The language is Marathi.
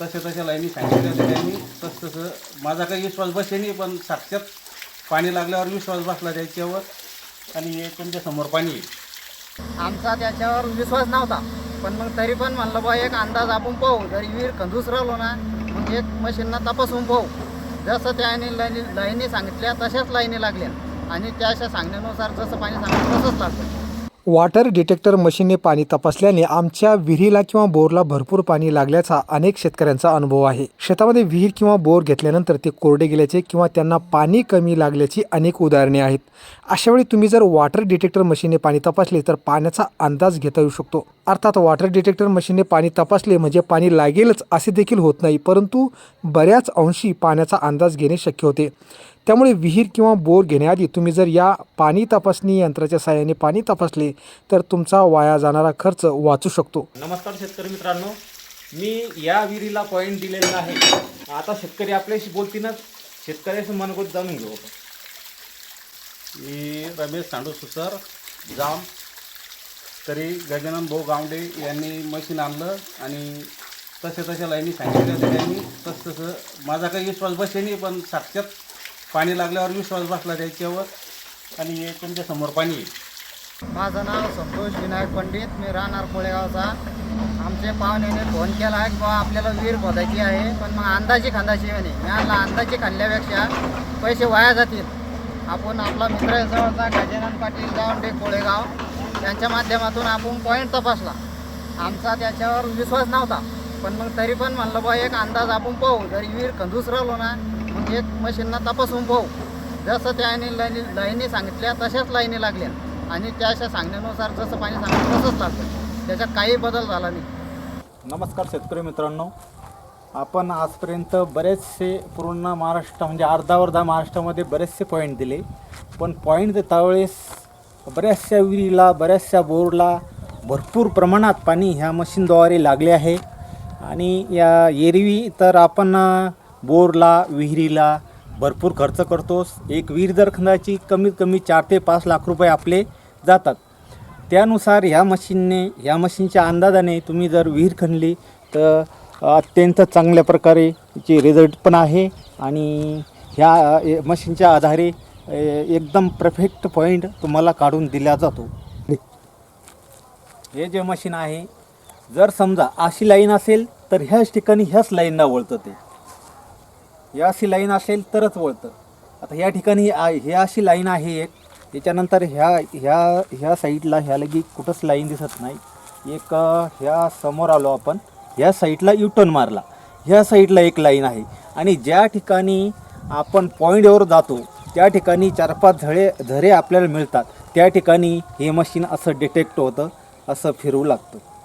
तसे तशा लाईनी सांगितल्या त्यांनी तसं तसं माझा काही विश्वास बसे नाही पण साक्षात पाणी लागल्यावर विश्वास बसला त्याच्यावर आणि हे तुमच्यासमोर पाणी आमचा त्याच्यावर विश्वास नव्हता. पण मग तरी पण म्हणलं बा एक अंदाज आपण पाहू. जरी विहीर खंदूस राहिलो ना मग एक मशीनना तपासून पाहू. जसं त्याने लाईनी लाईनी सांगितल्या तशाच लाईनी लागल्या. आणि त्याच्या सांगण्यानुसार जसं पाणी सांगितलं तसंच लागलं वॉटर डिटेक्टर मशीनने पाणी तपासल्याने आमच्या विहिरीला किंवा बोरला भरपूर पाणी लागल्याचा अनेक शेतकऱ्यांचा अनुभव आहे. शेतामध्ये विहीर किंवा बोर घेतल्यानंतर ते कोरडे गेल्याचे किंवा त्यांना पाणी कमी लागल्याची अनेक उदाहरणे आहेत. अशावेळी तुम्ही जर वॉटर डिटेक्टर मशीनने पाणी तपासले तर पाण्याचा अंदाज घेता येऊ शकतो. अर्थात वॉटर डिटेक्टर मशीनने पाणी तपासले म्हणजे पाणी लागेलच असे देखील होत नाही परंतु बऱ्याच अंशी पाण्याचा अंदाज घेणे शक्य होते. त्यामुळे विहीर किंवा बोर घेण्याआधी तुम्ही जर या पाणी तपासणी यंत्राच्या साहाय्याने पाणी तपासले तर तुमचा वाया जाणारा खर्च वाचू शकतो. नमस्कार शेतकरी मित्रांनो. मी या विहिरीला पॉईंट दिलेला आहे. आता शेतकरी आपल्याशी बोलतीलच. शेतकऱ्याशी मनगोत जाणून घेऊ मी रमेश सांडू सुसर जाम. तरी गजानन भाऊ गावडे यांनी मशीन आणलं आणि तसे तशा लाईनी सांगितल्या होत्या त्यांनी. तसं तसं माझा काही विश्वास बसे नाही पण साक्षात पाणी लागल्यावर विश्वास बसला त्याच्यावर आणि हे तुमच्यासमोर पाणी माझं नाव संतोष विनायक पंडित मी राहणार कोळेगावचा. आमचे पाहुण्याने फोन केला आहे की बा आपल्याला विहीर खोदायची आहे पण मग अंदाजी खांदायची म्हणे. मी आणला अंदाजी खाल्ल्यापेक्षा पैसे वाया जातील. आपण आपला मित्राजवळचा गजानन पाटील गावंडे कोळेगाव. त्यांच्या माध्यमातून आपण पॉईंट तपासला. आमचा त्याच्यावर विश्वास नव्हता. पण मग तरी पण म्हणलं बा एक अंदाज आपण पाहू. जरी विहीर खंदूस राहिलो ना मग एक मशीनना तपासून पाहू. जसं त्याने लाईनी लाईनी सांगितल्या तशाच लाईनी लागल्या. आणि त्याच्या सांगण्यानुसार जसं पाणी सांगितलं तसंच लागलं त्याच्यात काही बदल झाला नाही. नमस्कार शेतकरी मित्रांनो. आपण आजपर्यंत बरेचसे पूर्ण महाराष्ट्र म्हणजे अर्धा अर्धा महाराष्ट्रामध्ये बरेचसे पॉईंट दिले. पण पॉईंट देता वेळेस बऱ्याचशा विहिरीला बऱ्याचशा बोरला भरपूर प्रमाणात पाणी ह्या मशीनद्वारे लागले आहे. आणि या एरवी तर आपण बोरला विहिरीला भरपूर खर्च करतोस एक विहीर जर खंदाची कमीत कमी चार ते पाच लाख रुपये आपले जातात. त्यानुसार ह्या मशीनने ह्या मशीनच्या अंदाजाने तुम्ही जर विहीर खणली तर अत्यंत चांगल्या प्रकारे चे रिझल्ट पण आहे. आणि ह्या मशीनच्या आधारे एकदम परफेक्ट पॉईंट तुम्हाला काढून दिला जातो. हे जे मशीन आहे जर समजा अशी लाईन असेल तर ह्याच ठिकाणी ह्याच लाईनला वळतं ते. ह्या अशी लाईन असेल तरच वळतं. आता ह्या ठिकाणी हे अशी लाईन आहे एक त्याच्यानंतर ह्या ह्या ह्या साईडला ह्या लगी कुठंच लाईन दिसत नाही. एक ह्या समोर आलो आपण ह्या साईडला युटर्न मारला. ह्या साईडला एक लाईन आहे. आणि ज्या ठिकाणी आपण पॉईंटवर जातो त्या ठिकाणी चार पाच झळे झरे आपल्याला मिळतात. त्या ठिकाणी हे मशीन असं डिटेक्ट होतं असं फिरवू लागतं.